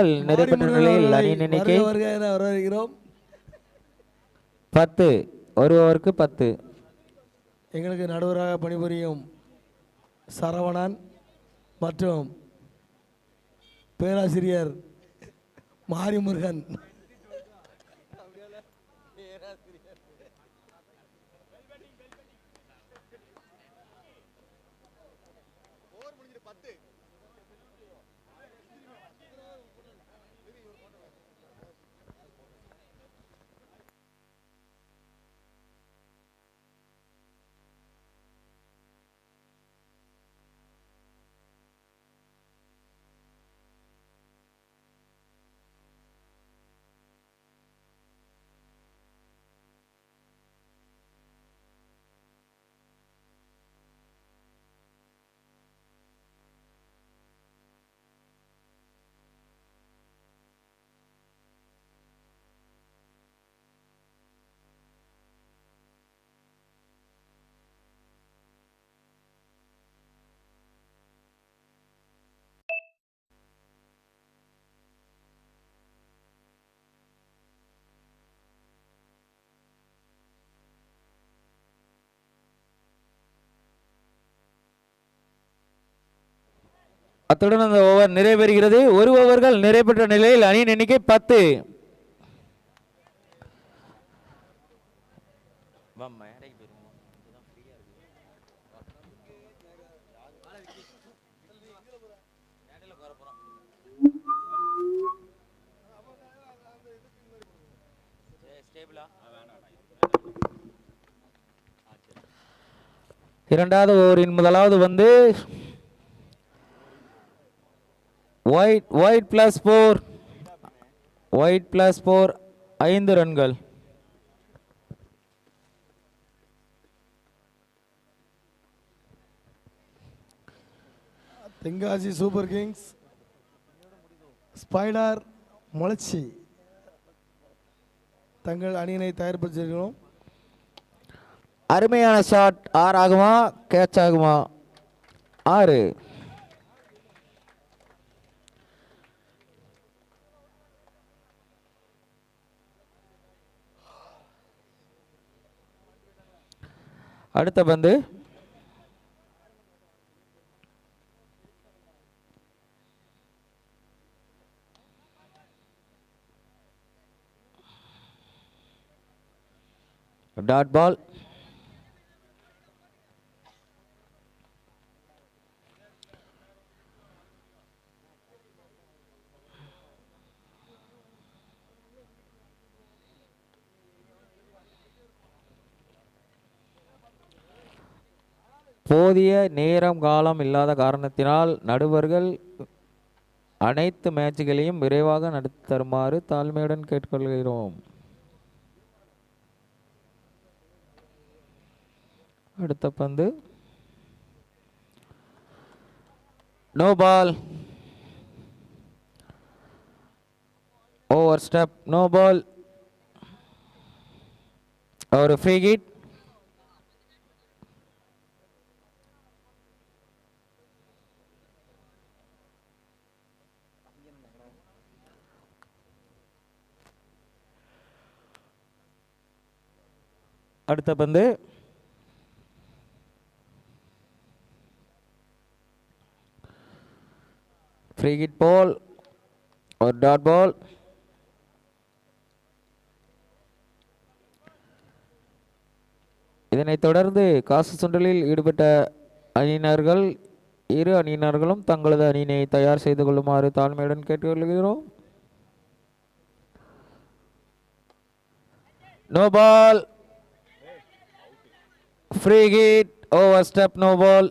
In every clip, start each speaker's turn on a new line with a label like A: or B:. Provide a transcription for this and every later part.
A: நிறைவேற்ற நிலையில் அணி எண்ணிக்கை
B: வரவேற்கிறோம்
A: பத்து. ஒரு ஓவருக்கு பத்து.
B: எங்களுக்கு நடுவராக பணிபுரியும் சரவணன் மற்றும் பேராசிரியர் மாரிமுருகன்.
A: அத்துடன் அந்த ஓவர் நிறைவேறுகிறது. ஒரு ஓவர்கள் நிறைவேற்ற நிலையில் அணியின் எண்ணிக்கை பத்து. இரண்டாவது ஓவரின் முதலாவது வந்து wide wide plus four wide plus four ஐந்து ரன்கள்.
B: தென்காசி சூப்பர் கிங்ஸ் ஸ்பைடர் முளைச்சி. தங்கள் அணியினை தயார்படுத்தியிருக்கிறோம்
A: அருமையான ஷாட் ஆறு ஆகுமா கேட்ச் ஆகுமா? ஆறு. அடுத்த பந்து. டாட் பால் போதிய நேரம் காலம் இல்லாத காரணத்தினால் நடுவர்கள் அனைத்து மேட்சுகளையும் விரைவாக நடத்தி தருமாறு தாழ்மையுடன் கேட்டுக்கொள்கிறோம். அடுத்த பந்து. No ball over step no ball ஒரு ஃப்ரீ கிட் அடுத்த பந்து. ஃப்ரீ கிட் பால் ஒரு டாட் பால் இதனைத் தொடர்ந்து காசு சுண்டலில் ஈடுபட்ட அணியினர்கள் இரு அணியினர்களும் தங்களது அணியினை தயார் செய்து கொள்ளுமாறு தாழ்மையுடன் கேட்டுக்கொள்கிறோம். No ball Free hit overstep no ball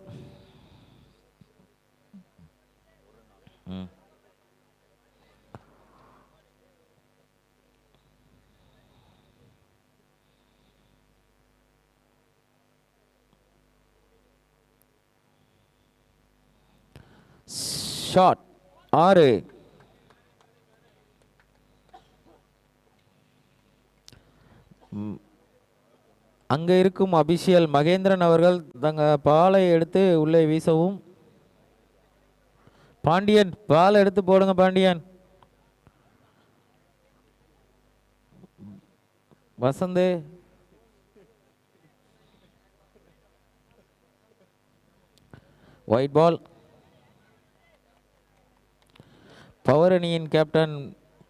A: shot ஆறு ம். அங்கே இருக்கும் அபிஷியல் மகேந்திரன் அவர்கள் தங்க பாலை எடுத்து உள்ளே வீசவும். பாண்டியன் பால் எடுத்து போடுங்க Pandian. Vasanth. Wide ball power அணியின் கேப்டன்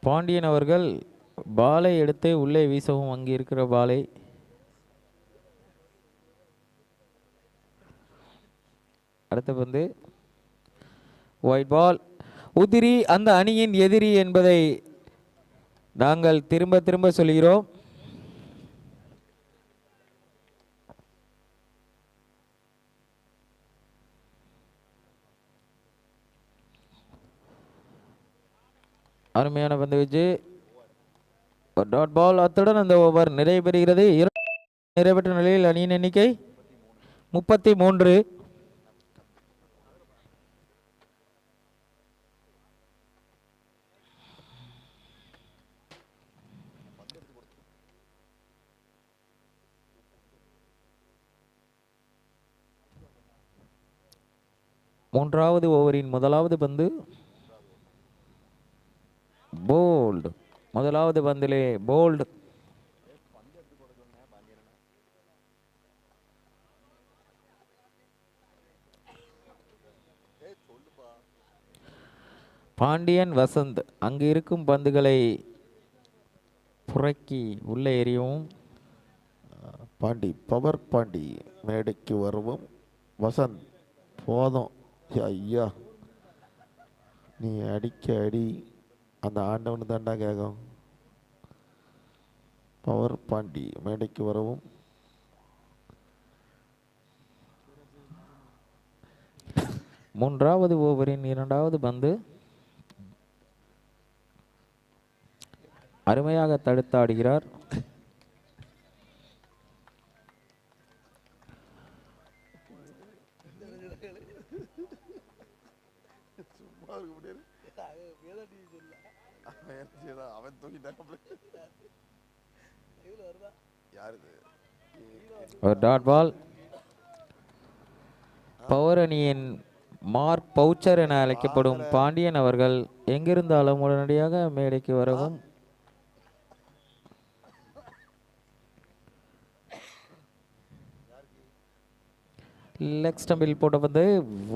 A: பாண்டியன் அவர்கள் பாலை எடுத்து உள்ளே வீசவும். அங்கே இருக்கிற பாலை அடுத்த பந்து ஒயிட் பால் உதிரி அந்த அணியின் எதிரி என்பதை நாங்கள் திரும்ப திரும்ப சொல்கிறோம். அருமையான பந்து வச்சு. டாட் பால் அத்துடன் அந்த ஓவர் நிறைவு பெறுகிறது. இர- நிறைவேற்ற நிலையில் அணியின் எண்ணிக்கை முப்பத்தி மூன்று. மூன்றாவது ஓவரின் முதலாவது பந்து. போல்டு. முதலாவது பந்திலே போல்டு. பாண்டியன் வசந்த் அங்கு இருக்கும் பந்துகளை புறக்கி உள்ளே எறியவும்.
C: பாண்டி பவர் பாண்டி மேடைக்கு வருவோம். வசந்த் போதும். ஐயா நீ அடிக்க அடி. அந்த ஆண்டவனு தாண்டா கேட்கும் பவர் பாண்டி மேடைக்கு வரவும்.
A: மூன்றாவது ஓவரின் இரண்டாவது பந்து அருமையாக தடுத்தாடுகிறார் ஒரு டாட் பால் பவர் அணியின் மார்க் பவுச்சர் என அழைக்கப்படும் பாண்டியன் அவர்கள் எங்கிருந்தாலும் உடனடியாக மேடைக்கு வரவும். லெக் ஸ்டம்பில் போட்ட பந்து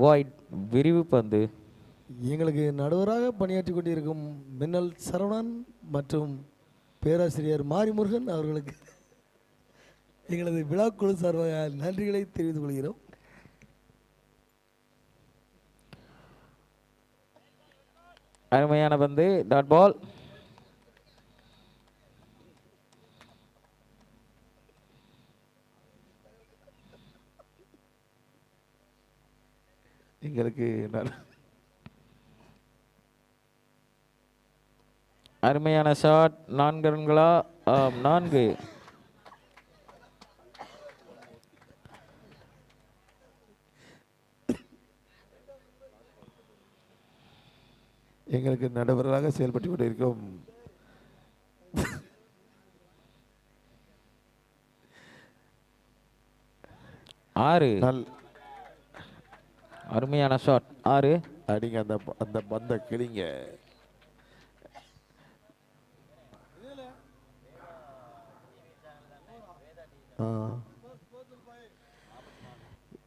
A: வாய்ட் விரிவு பந்து.
B: எங்களுக்கு நடுவராக பணியாற்றி கொண்டிருக்கும் மின்னல் சரவணன் மற்றும் பேராசிரியர் மாரிமுருகன் அவர்களுக்கு எங்களது விழாக்குழு சார்பாக நன்றிகளை தெரிவித்துக் கொள்கிறோம்.
A: அருமையான பந்து டாட் பால்.
C: எங்களுக்கு நான்
A: அருமையான ஷாட். நான்கு ரன்களா நான்கு.
C: எங்களுக்கு நடுவராக செயல்பட்டு கொண்டிருக்கும்.
A: ஆறு. அருமையான ஷாட். ஆறு.
C: அடிங்க அந்த அந்த பந்த கிளிங்க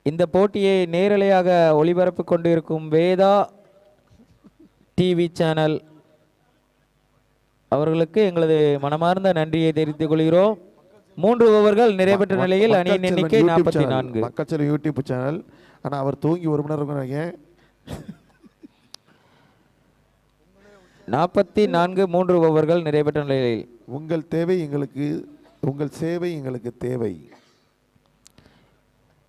A: இந்த போட்டியை நேரலையாக ஒளிபரப்பு கொண்டிருக்கும் வேதா டிவி சேனல் அவர்களுக்கு எங்களது மனமார்ந்த நன்றியை தெரிவித்துக் கொள்கிறோம். மூன்று ஓவர்கள் நிறைவேற்ற நிலையில் அணியின் எண்ணிக்கை நாற்பத்தி. நான்கு.
C: மக்கள் செல்வன் யூடியூப் சேனல். ஆனால் அவர் தூங்கி ஒரு மணி நேரம்
A: நாற்பத்தி நான்கு மூன்று ஓவர்கள் நிறைவேற்ற நிலையில்.
C: உங்கள் தேவை எங்களுக்கு உங்கள் சேவை எங்களுக்கு தேவை.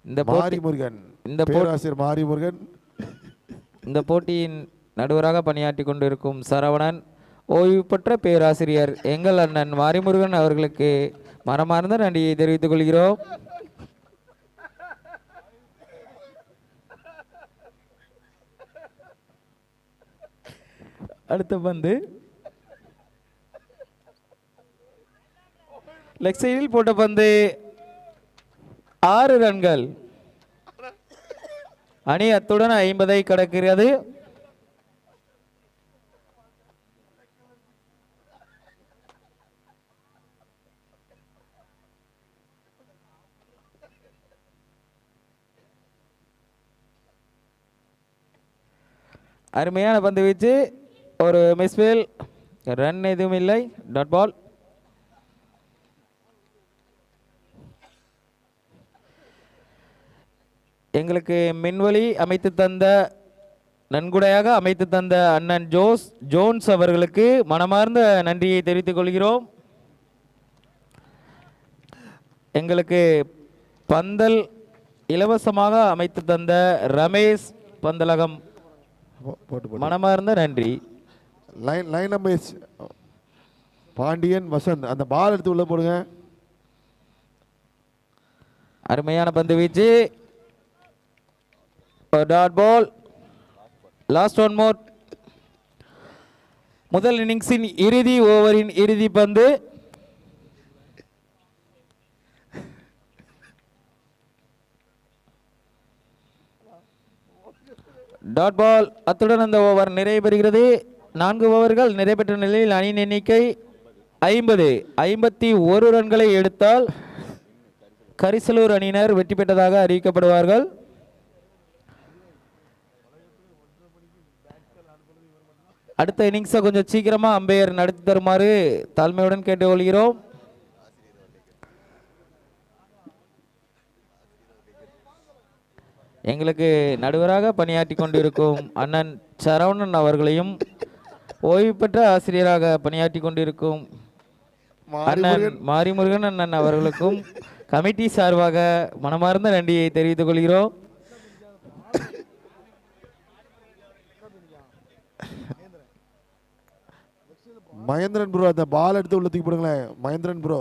A: இந்த போட்டி
C: மாரிமுருகன்
A: இந்த
C: பேராசிரியர் மாரிமுருகன்.
A: இந்த போட்டியின் நடுவராக பணியாற்றி கொண்டிருக்கும் சரவணன் ஓய்வு பெற்ற பேராசிரியர் எங்கள் அண்ணன் மாரிமுருகன் அவர்களுக்கு மனமார்ந்த நன்றியை தெரிவித்துக் கொள்கிறோம். அடுத்த பந்து லெக் சைடில் போட்ட பந்து ஆறு ரன்கள். அணி அத்துடன் ஐம்பதை கடக்கிறது. அருமையான பந்து வீச்சு. ஒரு மிஸ்பேல் ரன் எதுவும் இல்லை. டாட் பால் எங்களுக்கு மின்வழி அமைத்து தந்த நன்கொடையாக அமைத்து தந்த அண்ணன் ஜோஸ் ஜோன்ஸ் அவர்களுக்கு மனமார்ந்த நன்றியை தெரிவித்துக் கொள்கிறோம். எங்களுக்கு பந்தல் இலவசமாக அமைத்து தந்த ரமேஷ் பந்தலகம் மனமார்ந்த நன்றி.
C: Line line number Pandian Vasanth அந்த பால் எடுத்து உள்ள போடுங்க.
A: அருமையான பந்து வீச்சு. Dot ball. Last one more. முதல் இன்னிங்ஸின் இறுதி ஓவரின் இறுதி பந்து. டாட் பால் அத்துடன் அந்த ஓவர் நிறைவு பெறுகிறது நான்கு ஓவர்கள் நிறைவேற்ற நிலையில் அணியின் எண்ணிக்கை ஐம்பது. ஐம்பத்தி ஒரு ரன்களை எடுத்தால் கரிசலூர் அணியினர் வெற்றி பெற்றதாக அறிவிக்கப்படுவார்கள். அடுத்த இன்னிங்ஸை கொஞ்சம் சீக்கிரமாக அம்பையர் நடத்தி தருமாறு தாழ்மையுடன் கேட்டுக்கொள்கிறோம். எங்களுக்கு நடுவராக பணியாற்றி கொண்டிருக்கும் அண்ணன் சரவணன் அவர்களையும் ஓய்வு பெற்ற ஆசிரியராக பணியாற்றி கொண்டிருக்கும் அண்ணன் மாரிமுருகன் அண்ணன் அவர்களுக்கும் கமிட்டி சார்பாக மனமார்ந்த நன்றியை தெரிவித்துக் கொள்கிறோம்.
C: மகேந்திரன் ப்ரோ அந்த பால் எடுத்து உள்ள தூக்கி போடுங்களேன். மகேந்திரன் ப்ரோ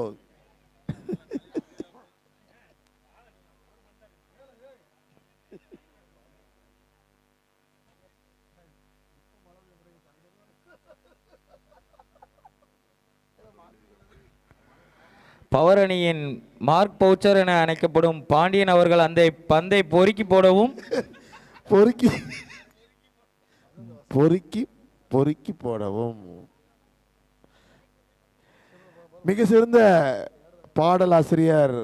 A: பவர் அணியின் மார்க் பவுச்சர் என அழைக்கப்படும் பாண்டியன் அவர்கள் அந்த பந்தை பொறுக்கி போடவும்
C: பொறுக்கி பொறுக்கி பொறுக்கி போடவும். மிக சிறந்த பாடலாசிரியர்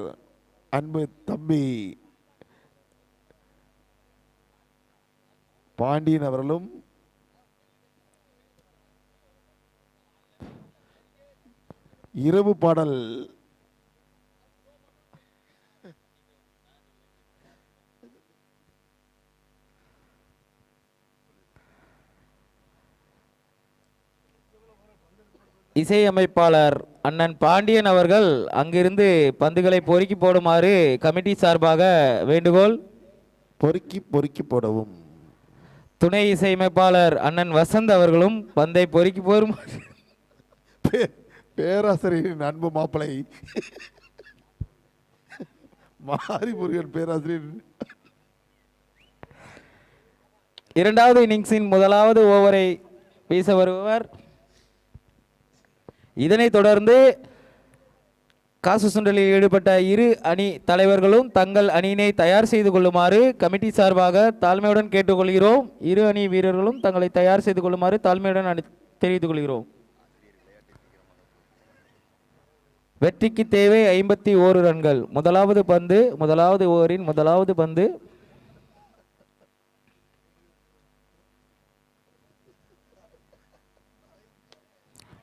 C: அன்பு தம்பி பாண்டியன் அவர்களும் இரவு பாடல்
A: இசையமைப்பாளர் அண்ணன் பாண்டியன் அவர்கள் அங்கிருந்து பந்துகளை பொறுக்கி போடுமாறு கமிட்டி சார்பாக வேண்டுகோள்.
C: பொறுக்கி பொறுக்கி போடவும்.
A: துணை இசையமைப்பாளர் அண்ணன் வசந்த் அவர்களும் பந்தை பொறுக்கி போடுமாறு
C: பே- பேராசிரியரின் அன்பு மாப்பிளை. மாரி முருகன் பேராசிரியர்.
A: இரண்டாவது இன்னிங்ஸின் முதலாவது ஓவரை வீச வருபவர் இதனைத் தொடர்ந்து காசு சுண்டலில் ஈடுபட்ட இரு அணி தலைவர்களும் தங்கள் அணியினை தயார் செய்து கொள்ளுமாறு கமிட்டி சார்பாக தாழ்மையுடன் கேட்டுக்கொள்கிறோம். இரு அணி வீரர்களும் தங்களை தயார் செய்து கொள்ளுமாறு தாழ்மையுடன் அணி- தெரிவித்துக் கொள்கிறோம். வெற்றிக்கு தேவை ஐம்பத்தி ஓரு ரன்கள். முதலாவது பந்து முதலாவது ஓவரின் முதலாவது பந்து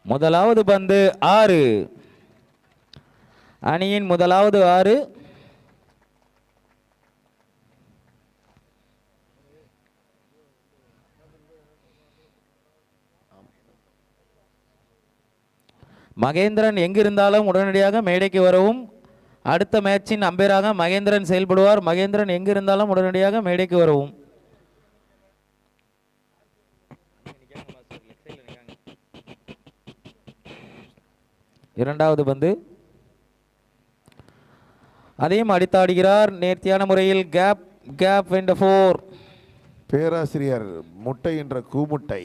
A: முதலாவது பந்து ஆறு. அணியின் முதலாவது ஆறு. மகேந்திரன் எங்கிருந்தாலும் உடனடியாக மேடைக்கு வரவும். அடுத்த மேட்சின் அம்பையராக மகேந்திரன் செயல்படுவார். மகேந்திரன் எங்கிருந்தாலும் உடனடியாக மேடைக்கு வரவும். இரண்டாவது பந்து. அதையும் அடித்தாடுகிறார் நேர்த்தியான முறையில் கேப் கேப் வெண்ட ஃபோர்
C: பேராசிரியர் முட்டை என்ற கூமுட்டை.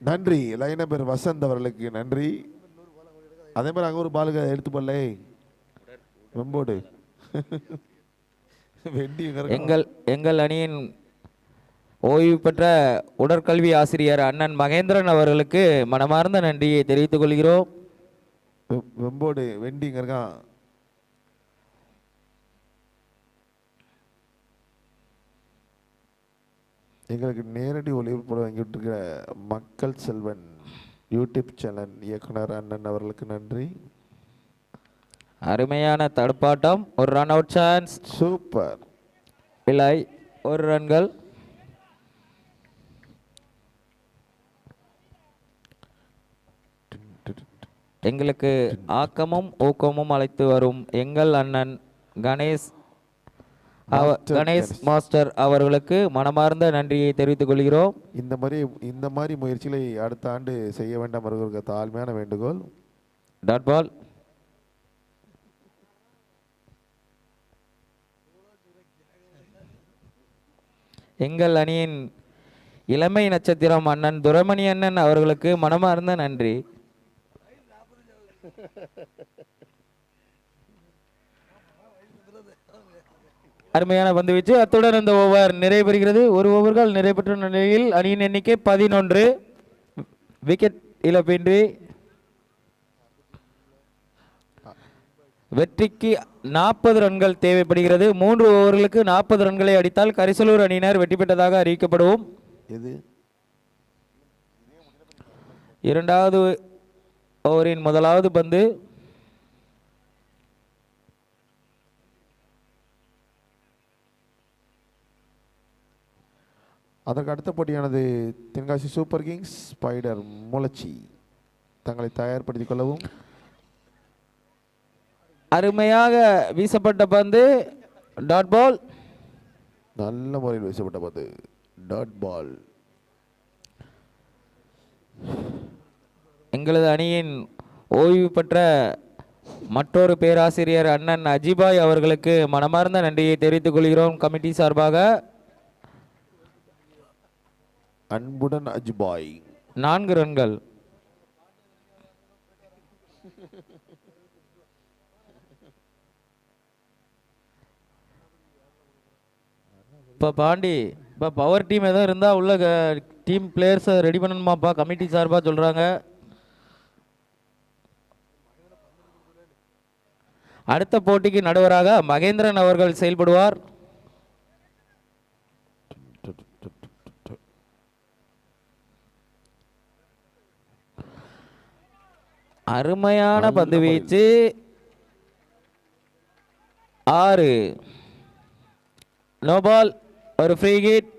C: நன்றி. லைன பேர் வசந்த் அவர்களுக்கு நன்றி. அதே மாதிரி அங்கே ஒரு பாலுக எடுத்து போடல. வெம்போடு?
A: எங்கள் எங்கள் அணியின் ஓய்வு பெற்ற உடற்கல்வி ஆசிரியர் அண்ணன் மகேந்திரன் அவர்களுக்கு மனமார்ந்த நன்றியை தெரிவித்துக் கொள்கிறோம்.
C: வெம்போடு வெண்டிங்க இருக்கான் எங்களுக்கு நேரடி ஒளிபரப்பு வாங்கிட்டு இருக்கிற மக்கள் செல்வன் யூடியூப் சேனல் இயக்குனர் அண்ணன் அவர்களுக்கு நன்றி.
A: அருமையான தடுப்பாட்டம். ஒரு ரன் அவுட் சான்ஸ்
C: சூப்பர்
A: இல்லை ஒரு ரன்கள். எங்களுக்கு ஆக்கமும் ஊக்கமும் அழைத்து வரும் எங்கள் அண்ணன் கணேஷ் கணேஷ். மாஸ்டர் அவர்களுக்கு மனமார்ந்த நன்றியை தெரிவித்துக் கொள்கிறோம்.
C: இந்த மாதிரி இந்த மாதிரி முயற்சிகளை அடுத்த ஆண்டு செய்ய வேண்டாம் அவர்களுக்கு தாழ்மையான வேண்டுகோள்.
A: டாட் பால் எங்கள் அணியின் இளமை நட்சத்திரம் அண்ணன் துரமணி அண்ணன் அவர்களுக்கு மனமார்ந்த நன்றி. அருமையான பந்து வீச்சு. அத்துடன் இந்த ஓவர் நிறைவு பெறுகிறது ஒரு ஓவர்கள் நிறைவு பெற்ற நிலையில் அணியின் எண்ணிக்கை பதினொன்று. விக்கெட் இழப்பின்றி வெற்றிக்கு நாற்பது ரன்கள் தேவைப்படுகிறது. மூன்று ஓவர்களுக்கு நாற்பது ரன்களை அடித்தால் கரிசலூர் அணியினர் வெற்றி பெற்றதாக அறிவிக்கப்படுவோம்.
C: எது?
A: இரண்டாவது ஓவரின் முதலாவது பந்து.
C: அதற்கு அடுத்த போட்டியானது Tenkasi super kings spider Moolachi. தங்களை தயார்படுத்திக் கொள்ளவும்.
A: அருமையாக வீசப்பட்ட பந்து. டாட் பால்
C: நல்ல முறையில் வீசப்பட்ட பந்து. டாட் பால்
A: எங்களது அணியின் ஓய்வு பெற்ற மற்றொரு பேராசிரியர் அண்ணன் அஜிபாய் அவர்களுக்கு மனமார்ந்த நன்றியை தெரிவித்துக் கொள்கிறோம் கமிட்டி சார்பாக.
C: அன்புடன் அஜ்பாய்.
A: நான்கு ரன்கள். இப்போ பாண்டி இப்போ பவர் டீம் எதுவும் இருந்தால் உள்ள டீம் பிளேயர்ஸை ரெடி பண்ணணுமாப்பா? கமிட்டி சார்பாக சொல்கிறாங்க அடுத்த போட்டிக்கு நடுவராக மகேந்திரன் அவர்கள் செயல்படுவார். அருமையான பந்து. வீச்சு. ஆறு. நோ பால் ஒரு ஃப்ரீ
C: கிட்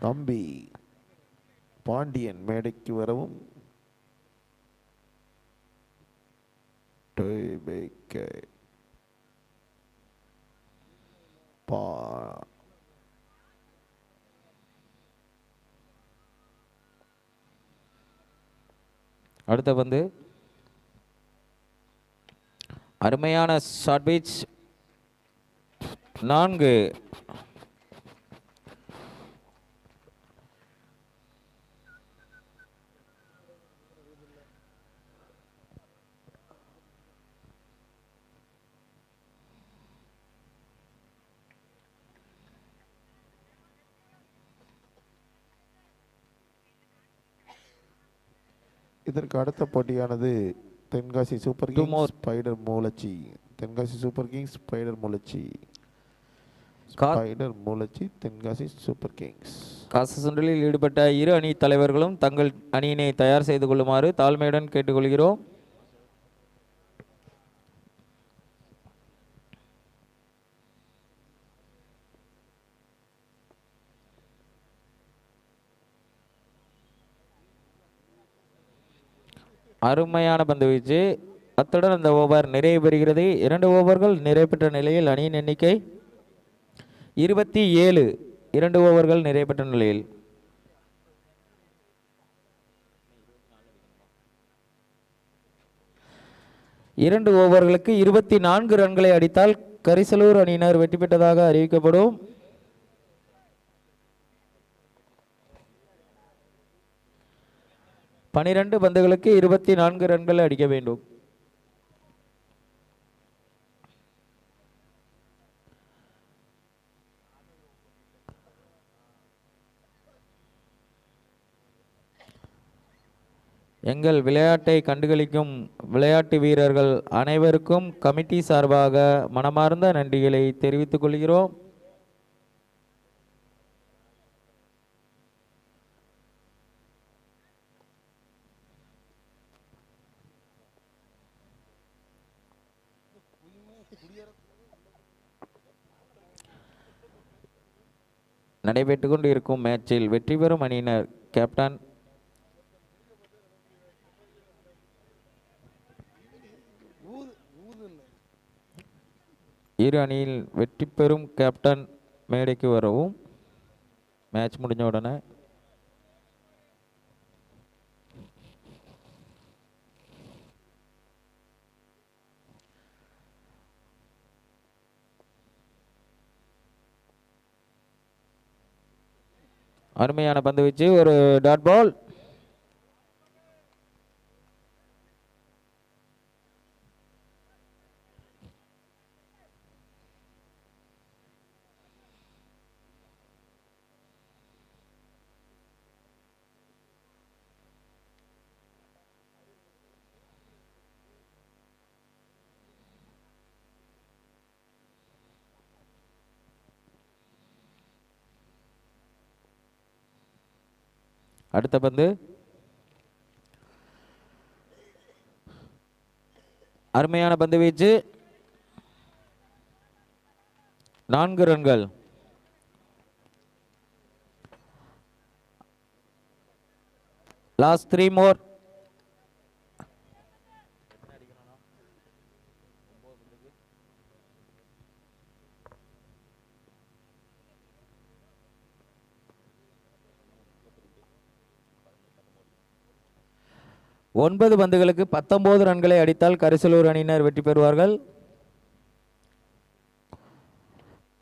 C: தம்பி பாண்டியன் மேடைக்கு வரவும் பா
A: அடுத்த வந்து அருமையான ஷார்ட் பீச் நான்கு.
C: இதற்கு அடுத்த போட்டியானது
A: Tenkasi
C: super. Kings spider Moolachi Tenkasi super kings spider
A: Moolachi
C: spider Moolachi Tenkasi super kings
A: காசு சுண்டலில் ஈடுபட்ட இரு அணி தலைவர்களும் தங்கள் அணியினை தயார் செய்து கொள்ளுமாறு தாழ்மையுடன் கேட்டுக்கொள்கிறோம். அருமையான பந்து வீச்சு. அத்துடன் அந்த ஓவர் நிறைவு பெறுகிறது. இரண்டு ஓவர்கள் நிறைவு பெற்ற நிலையில் அணியின் எண்ணிக்கை இருபத்தி ஏழு. இரண்டு ஓவர்கள் நிறைவு பெற்ற நிலையில். இரண்டு ஓவர்களுக்கு இருபத்தி நான்கு ரன்களை அடித்தால் கரிசலூர் அணியினர் வெற்றி பெற்றதாக அறிவிக்கப்படும். பனிரெண்டு பந்துகளுக்கு இருபத்தி நான்கு ரன்களை அடிக்க வேண்டும். எங்கள் விளையாட்டை கண்டுகளிக்கும் விளையாட்டு வீரர்கள் அனைவருக்கும் கமிட்டி சார்பாக மனமார்ந்த நன்றிகளை தெரிவித்துக் கொள்கிறோம். நடைபெற்று கொண்டு இருக்கும் மேட்சில் வெற்றி பெறும் அணியினர் கேப்டன் இரு அணியில் வெற்றி பெறும் கேப்டன் மேடைக்கு வரவும் மேட்ச் முடிஞ்ச உடனே அருமையான பந்து வச்சு. ஒரு டாட் பால் அடுத்த பந்து. அருமையான பந்து வீச்சு. நான்கு ரன்கள். லாஸ்ட் த்ரீ மோர் ஒன்பது பந்துகளுக்கு பத்தொன்பது ரன்களை அடித்தால் கரிசலூர் அணியினர் வெற்றி பெறுவார்கள்.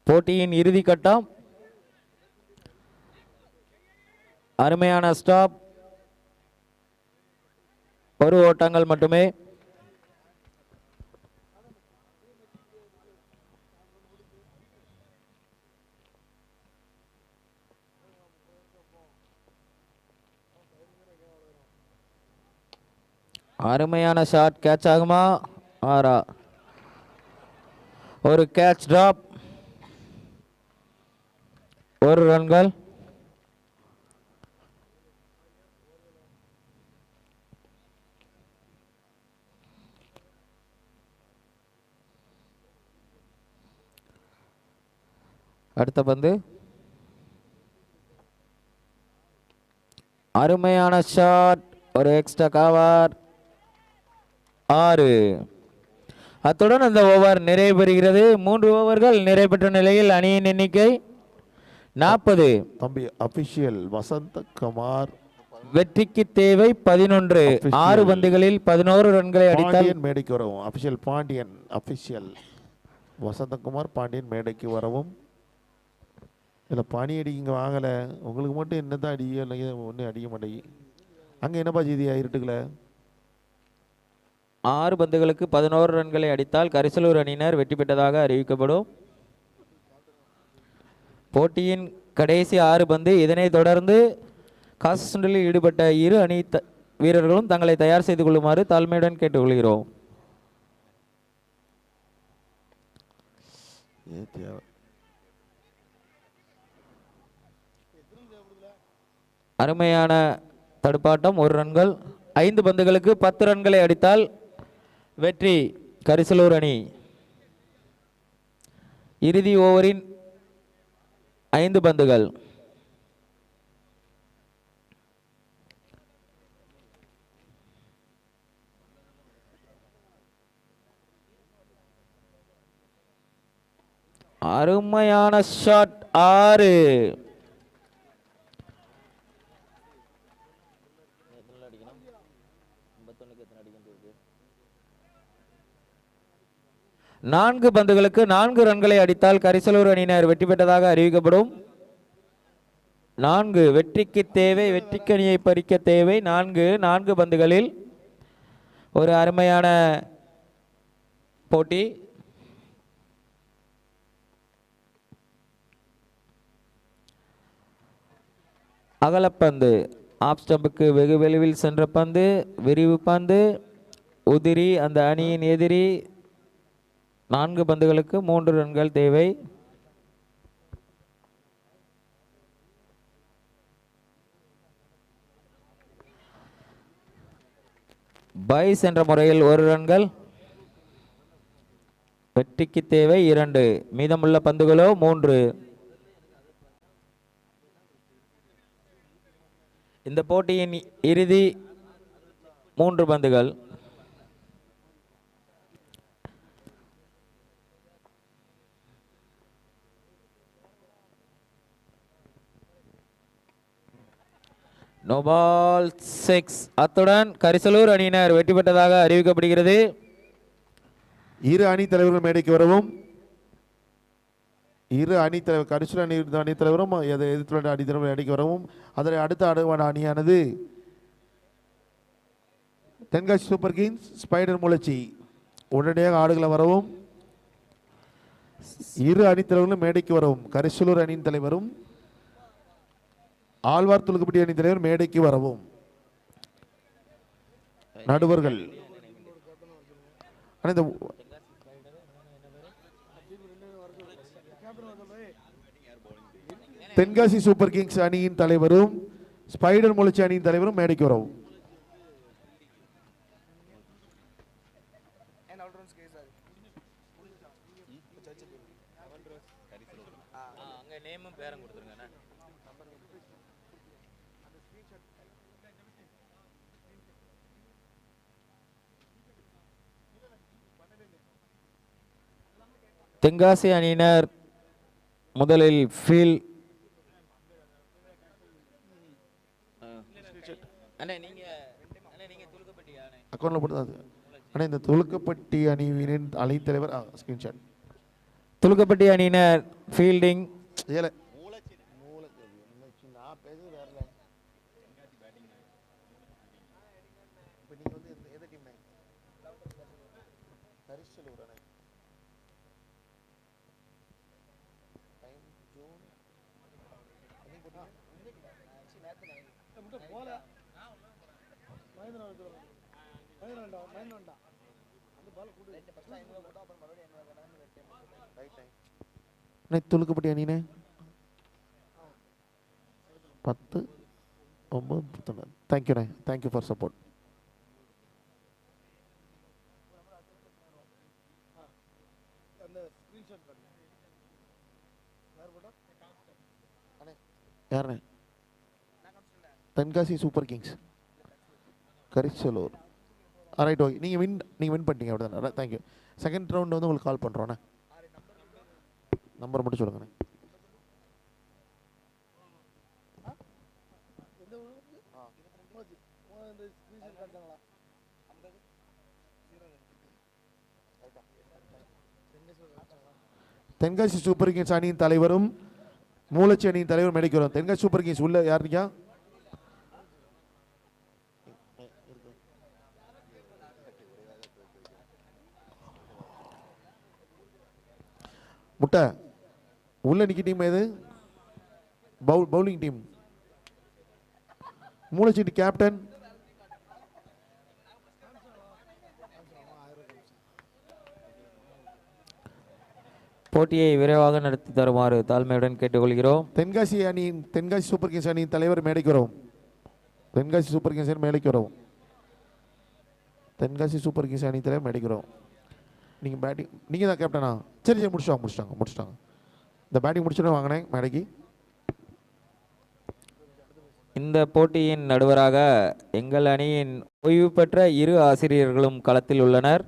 A: போட்டியின் இறுதி கட்டம். அருமையான ஸ்டாப் ஒரு ஓட்டங்கள் மட்டுமே. அருமையான ஷாட் கேட்ச் ஆகுமா? ஆறா. ஒரு கேட்ச் ட்ராப் ஒரு ரன்கள் அடுத்த பந்து. அருமையான ஷாட் ஒரு எக்ஸ்ட்ரா காவார் ஆறு. அத்துடன் அந்த ஓவர் நிறைவு பெறுகிறது மூன்று ஓவர்கள் நிறைவு பெற்ற நிலையில் அணியின் எண்ணிக்கை நாற்பது.
C: தம்பி அபிஷியல் வசந்த குமார்.
A: வெற்றிக்கு தேவை பதினொன்று. ஆறு பந்துகளில் பதினோரு ரன்களை அடித்தால்
C: மேடைக்கு வரவும். அபிஷியல் பாண்டியன் அபிஷியல் வசந்தகுமார் பாண்டியன் மேடைக்கு வரவும். இதில் பனி அடி இங்கே வாங்கலை. உங்களுக்கு மட்டும் என்ன தான் அடிக்க ஒன்றும் அடிக்க மாட்டேங்கி. அங்கே என்னப்பா செய்தியா இருட்டுக்கல
A: ஆறு பந்துகளுக்கு பதினோரு ரன்களை அடித்தால் கரிசலூர் அணியினர் வெற்றி பெற்றதாக அறிவிக்கப்படும். போட்டியின் கடைசி ஆறு பந்து இதனைத் தொடர்ந்து காசு சுண்டலில் ஈடுபட்ட இரு அணி த வீரர்களும் தங்களை தயார் செய்து கொள்ளுமாறு தாழ்மையுடன் கேட்டுக்கொள்கிறோம். அருமையான தடுப்பாட்டம் ஒரு ரன்கள். ஐந்து பந்துகளுக்கு பத்து ரன்களை அடித்தால் வெற்றி கரிசலூர் அணி. இறுதி ஓவரின் ஐந்து பந்துகள். அருமையான ஷாட் ஆறு. நான்கு பந்துகளுக்கு நான்கு ரன்களை அடித்தால் கரிசலூர் அணியினர் வெற்றி பெற்றதாக அறிவிக்கப்படும். நான்கு வெற்றிக்கு தேவை வெற்றிக்கணியை பறிக்க தேவை. நான்கு நான்கு பந்துகளில் ஒரு அருமையான போட்டி. அகலப்பந்து ஆப் ஸ்டம்புக்கு வெகு வெளிவில் சென்ற பந்து விரிவு பந்து உதிரி அந்த அணியின் எதிரி நான்கு பந்துகளுக்கு மூன்று ரன்கள் தேவை. பைஸ் என்ற முறையில் ஒரு ரன்கள். வெற்றிக்கு தேவை இரண்டு. மீதமுள்ள பந்துகளோ மூன்று. இந்த போட்டியின் இறுதி மூன்று பந்துகள். No ball six. அத்துடன் கரிசலூர் அணியினர் வெற்றி பெற்றதாக அறிவிக்கப்படுகிறது.
C: இரு அணி தலைவர்கள் மேடைக்கு வரவும். இரு அணி தலைவர் கரிசல் அணி இருந்த அணி தலைவரும் எதை எதிர்த்து அணி தலைவர் மேடைக்கு வரவும். அதனை அடுத்த அடுவான அணியானது தென்காசி சூப்பர் கிங்ஸ் ஸ்பைடர் முளச்சி. உடனடியாக ஆடுகளை வரவும். இரு அணித்தலைவர்களும் மேடைக்கு வரவும். கரிசலூர் அணியின் தலைவரும் ஆழ்வார் துலுக்குப்பட்டி அணி தலைவர் மேடைக்கு வரவும். நடுவர்கள். இந்த தென்காசி சூப்பர் கிங்ஸ் அணியின் தலைவரும் ஸ்பைடர் மூலச்சி அணியின் தலைவரும் மேடைக்கு வரவும்.
A: நேமும் கொடுத்துருங்க தென்காசி அணியினர் முதலில் ஃபீல்
C: அக்கௌண்ட்ல போட்டு அது. ஆனால் இந்த துலுக்கப்பட்டி அணியினின் அணித்தலைவர் ஸ்கிரீன்ஷாட்
A: துலுக்கப்பட்டி அணியினர் ஃபீல்டிங்
C: ஏல அண்ணே துலுக்கப்பட்டி அணினே. பத்து ஒம்பது பத்தொன்று தேங்க்யூண்ணே thank you for support யாருண்ணே? Tenkasi super kings. Karisalur. Right okay நீங்கள் வின் நீங்கள் வின் பண்ணிட்டீங்க அப்படி தானே தேங்க்யூ செகண்ட் ரவுண்ட் வந்து உங்களுக்கு கால் பண்ணுறோண்ணே நம்பர் மட்டும் சொல்லுங்கண்ணே. தென்காசி சூப்பர் கிங்ஸ் அணியின் தலைவரும் மூலச்சி அணியின் தலைவரும் மேடைக்கு வரும் தென்காசி சூப்பர் கிங்ஸ் உள்ள யாருக்கா முட்டை. உள்ள நிற்க டீம் எது? பவுல் பவுலிங் டீம் மூலச்சீட்டு கேப்டன்
A: போட்டியை விரைவாக நடத்தி தருமாறு தாழ்மையுடன் கேட்டுக்கொள்கிறோம்.
C: தென்காசி அணியின் தென்காசி சூப்பர் கிங்ஸ் அணியின் தலைவர் மேடைக்கு வரவும் தென்காசி சூப்பர் கிங்ஸ் அணி மேடைக்கு வரவும் தென்காசி சூப்பர் கிங்ஸ் அணி தலைவர் மேடைக்கு வரவும் நீங்கள் பேட்டிங் நீங்கள் தான் கேப்டனா சரி சரி முடிச்சிட்டாங்க முடிச்சிட்டாங்க முடிச்சிட்டாங்க. இந்த பேட்டிங் முடிச்சுட்டு வாங்கினேன் மேடைக்கு.
A: இந்த போட்டியின் நடுவராக எங்கள் அணியின் ஓய்வு பெற்ற இரு ஆசிரியர்களும் களத்தில் உள்ளனர்.